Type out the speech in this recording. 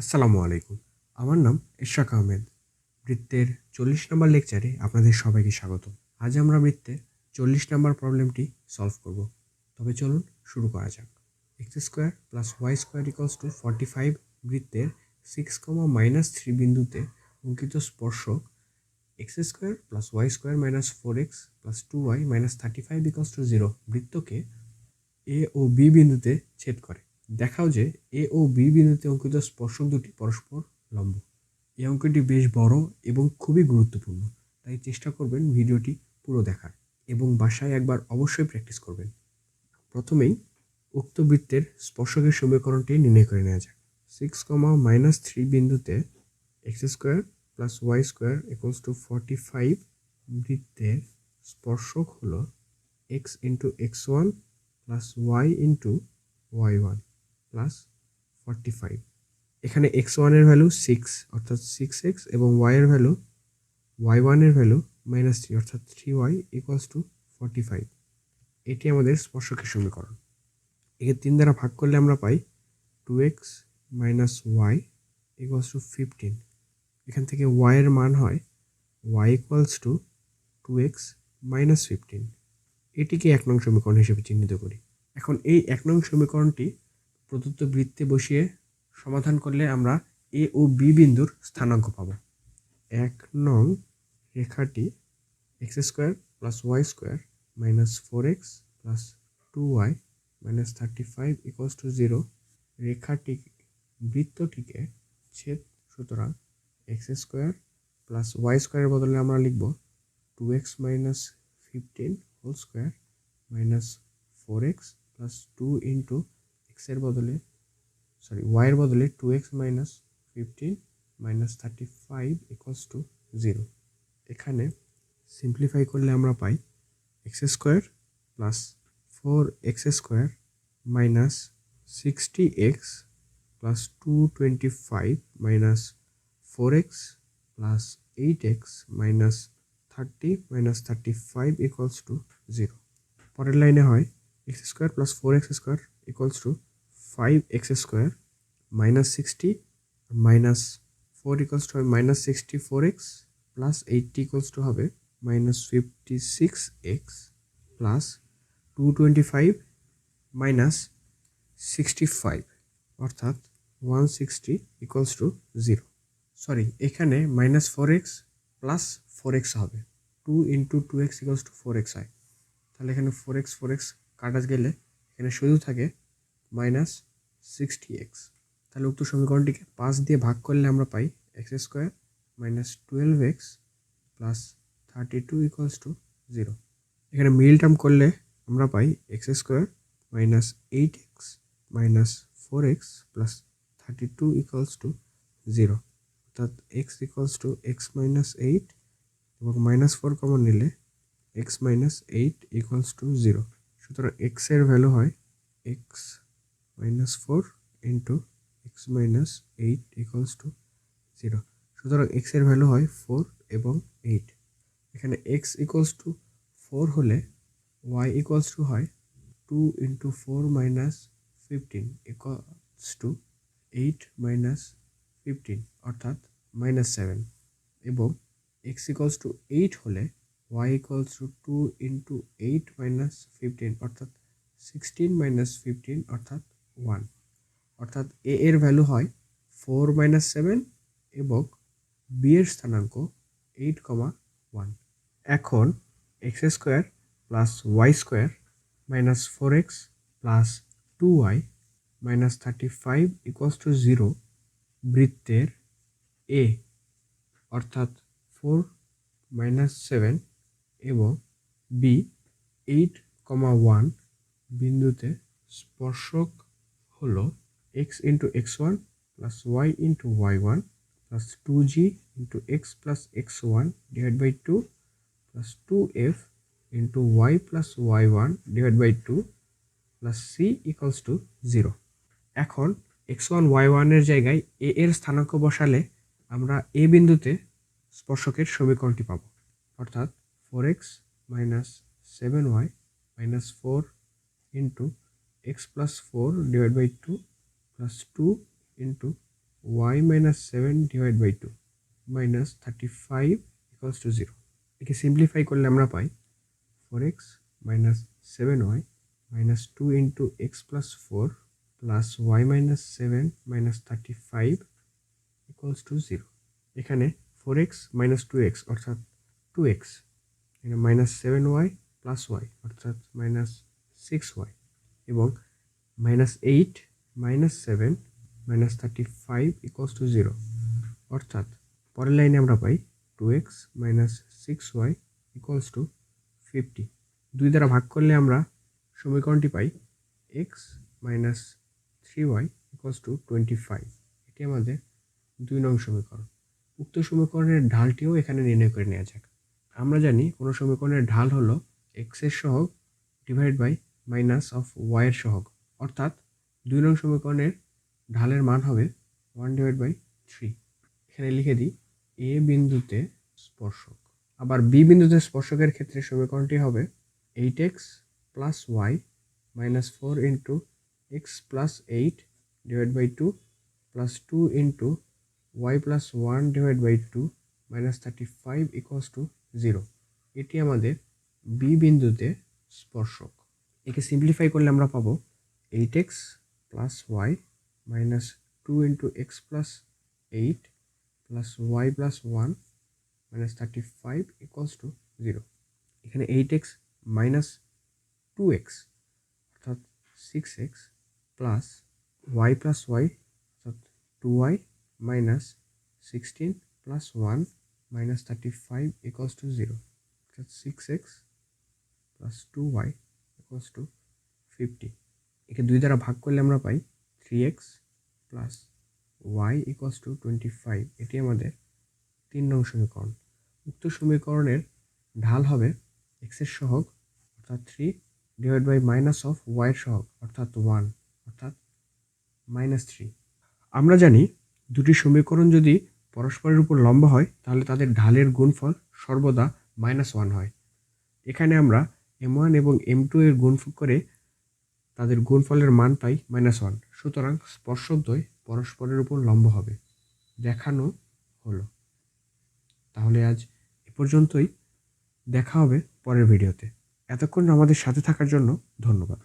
আসসালামু আলাইকুম। আমার নাম ইশরাক আহমেদ। বৃত্তের চল্লিশ নম্বর লেকচারে আপনাদের সবাইকে স্বাগত আজ আমরা বৃত্তের চল্লিশ নম্বর প্রবলেমটি সলভ করব। তবে চলুন শুরু করা যাক। X square plus y square equals to forty five বৃত্তের সিক্স কমা মাইনাস থ্রি বিন্দুতে অঙ্কিত স্পর্শক x square plus y square minus four x plus two y minus thirty five equals to zero বৃত্তকে এ ও বি বিন্দুতে ছেদ করে। দেখাও যে এ ও বি বিন্দুতে অঙ্কিত স্পর্শক দুটি পরস্পর লম্ব। এই অঙ্কটি বেশ বড় এবং খুবই গুরুত্বপূর্ণ, তাই চেষ্টা করবেন ভিডিওটি পুরো দেখার এবং বাসায় একবার অবশ্যই প্র্যাকটিস করবেন। প্রথমেই উক্ত বৃত্তের স্পর্শকের সমীকরণটি নির্ণয় করে নেওয়া যাক। সিক্স কমা মাইনাস থ্রি বিন্দুতে x square plus y square equals to forty five বৃত্তের স্পর্শক হলো x into x one plus y into y one plus forty five এখানে এক্স ওয়ানের ভ্যালু সিক্স অর্থাৎ সিক্স এক্স এবং ওয়াইয়ের ভ্যালু ওয়াই ওয়ানের ভ্যালু মাইনাস থ্রি অর্থাৎ three y equals to forty five এটি আমাদের স্পর্শকের সমীকরণ। একে তিন দ্বারা ভাগ করলে আমরা পাই two x minus y equals to fifteen এখান থেকে ওয়াইয়ের মান হয় y equals to two x minus fifteen এটিকে এক নং সমীকরণ হিসেবে চিহ্নিত করি। এখন এই এক নং সমীকরণটি প্রদত্ত বৃত্তে বসিয়ে সমাধান করলে আমরা এ ও বি বিন্দুর স্থানাঙ্ক পাব। এক নং রেখাটি x square plus y square minus four x plus two y minus thirty five equals to zero. রেখাটি বৃত্তটিকে ছেদ সুতরাং এক্স স্কোয়ার প্লাস ওয়াই স্কোয়ারের বদলে আমরা লিখব two x minus fifteen whole square minus four x plus two into এক্সের বদলে সরি ওয়াইয়ের বদলে two x minus fifteen minus thirty five equals to zero এখানে সিম্পলিফাই করলে আমরা পাই x square plus four x square minus sixty x plus two twenty five minus four x plus eight x minus thirty minus thirty five equals to zero পরের লাইনে হয় x square plus four x square equals to five x square minus sixty minus four equals to হবে minus sixty four x plus eighty equals to হবে minus fifty six x plus two twenty five minus sixty five অর্থাৎ one sixty equals to zero sorry এখানে minus four x plus four x হবে। Two into two x equals to four x হয়। তাহলে এখানে four x four x কাটা গেলে এখানে শুধু থাকে মাইনাস সিক্সটি এক্স তাহলে উক্ত সমীকরণটিকে পাঁচ দিয়ে ভাগ করলে আমরা পাই x square minus twelve x plus thirty two equals to zero এখানে মিল টার্ম করলে আমরা পাই x square minus eight x minus four x plus thirty two equals to zero অর্থাৎ x equals to x minus eight এবং minus four common নিলে x minus eight equals to zero সুতরাং এক্সের value হয় x minus four into x minus eight equals to zero সুতরাং এক্সের value হয় four এবং এইট এখানে এক্স ইকুয়ালস টু ফোর হলে ওয়াই ইকুয়ালস টু হয় two into four minus fifteen equals to eight minus fifteen অর্থাৎ minus seven এবং x equals to eight হলে y equals to two into eight minus fifteen অর্থাৎ sixteen minus fifteen অর্থাৎ one অর্থাৎ A এর value হয় four minus seven এবং B এর স্থানাঙ্ক এইট কমা ওয়ান এখন x square plus y square minus four x plus two y minus thirty five equals to zero বৃত্তের এ অর্থাৎ ফোর মাইনাস সেভেন এবং বি এইট কমা ওয়ান বিন্দুতে স্পর্শক হলো x into x one plus y into y one plus two g into x plus x one divide by two plus two f into y plus y one divide by two plus c equals to zero এখন x one y ওয়ানের জায়গায় এ এর স্থানাঙ্ক বসালে আমরা এ বিন্দুতে স্পর্শকের সমীকরণটি পাব। অর্থাৎ four x minus seven y minus four into plus four divide by two plus two into y minus seven divide by two minus thirty five equals to zero একে সিম্পলিফাই করলে আমরা পাই four x minus seven y minus two into x plus four plus y minus seven minus thirty five equals to zero এখানে four x minus two x অর্থাৎ two x এখানে minus seven y plus y অর্থাৎ six y এবং minus eight minus seven minus thirty five equals to zero অর্থাৎ পরের লাইনে আমরা পাই two x minus six y equals to fifty দুই দ্বারা ভাগ করলে আমরা সমীকরণটি পাই x minus three y equals to twenty five এটি আমাদের দুই নং সমীকরণ। উক্ত সমীকরণের ঢালটিও এখানে নির্ণয় করে নেওয়া যাক। আমরা জানি কোনো সমীকরণের ঢাল হলো এক্সের সহগ ডিভাইড বাই মাইনাস অফ ওয়াইয়ের সহগ। অর্থাৎ দুই নং সমীকরণের ঢালের মান হবে ওয়ান ডিভাইড বাই থ্রি এখানে লিখে দিই এ বিন্দুতে স্পর্শক। আবার বি বিন্দুতে স্পর্শকের ক্ষেত্রে সমীকরণটি হবে eight x plus y minus four into x plus eight divide by two plus two into y plus one divide by two minus thirty five equals to zero এটি আমাদের বি বিন্দুতে স্পর্শক। একে সিম্পলিফাই করলে আমরা পাবো eight x plus y minus two into x plus eight plus y plus one minus thirty five equals to zero এখানে eight x minus two x অর্থাৎ six x plus y plus y অর্থাৎ two y minus sixteen plus one minus thirty five equals to zero অর্থাৎ six x plus two y equals to fifty একে দুই দ্বারা ভাগ করলে আমরা পাই three x plus y equals to twenty five এটি আমাদের তিন নং সমীকরণ। উক্ত সমীকরণের ঢাল হবে এক্সের সহগ, অর্থাৎ three divide by minus of ওয়াইয়ের সহগ, অর্থাৎ ওয়ান অর্থাৎ মাইনাস থ্রি আমরা জানি দুটি সমীকরণ যদি পরস্পরের উপর লম্বা হয়, তাহলে তাদের ঢালের গুণফল সর্বদা মাইনাস ওয়ান হয়। এখানে আমরা এম ওয়ান এবং এম টু এর গুণফল করে তাদের গুণফলের মান পাই মাইনাস ওয়ান সুতরাং স্পর্শদ্বয় পরস্পরের উপর লম্ব হবে। দেখানো হলো। তাহলে আজ এ পর্যন্তই। দেখা হবে পরের ভিডিওতে এতক্ষণ আমাদের সাথে থাকার জন্য ধন্যবাদ।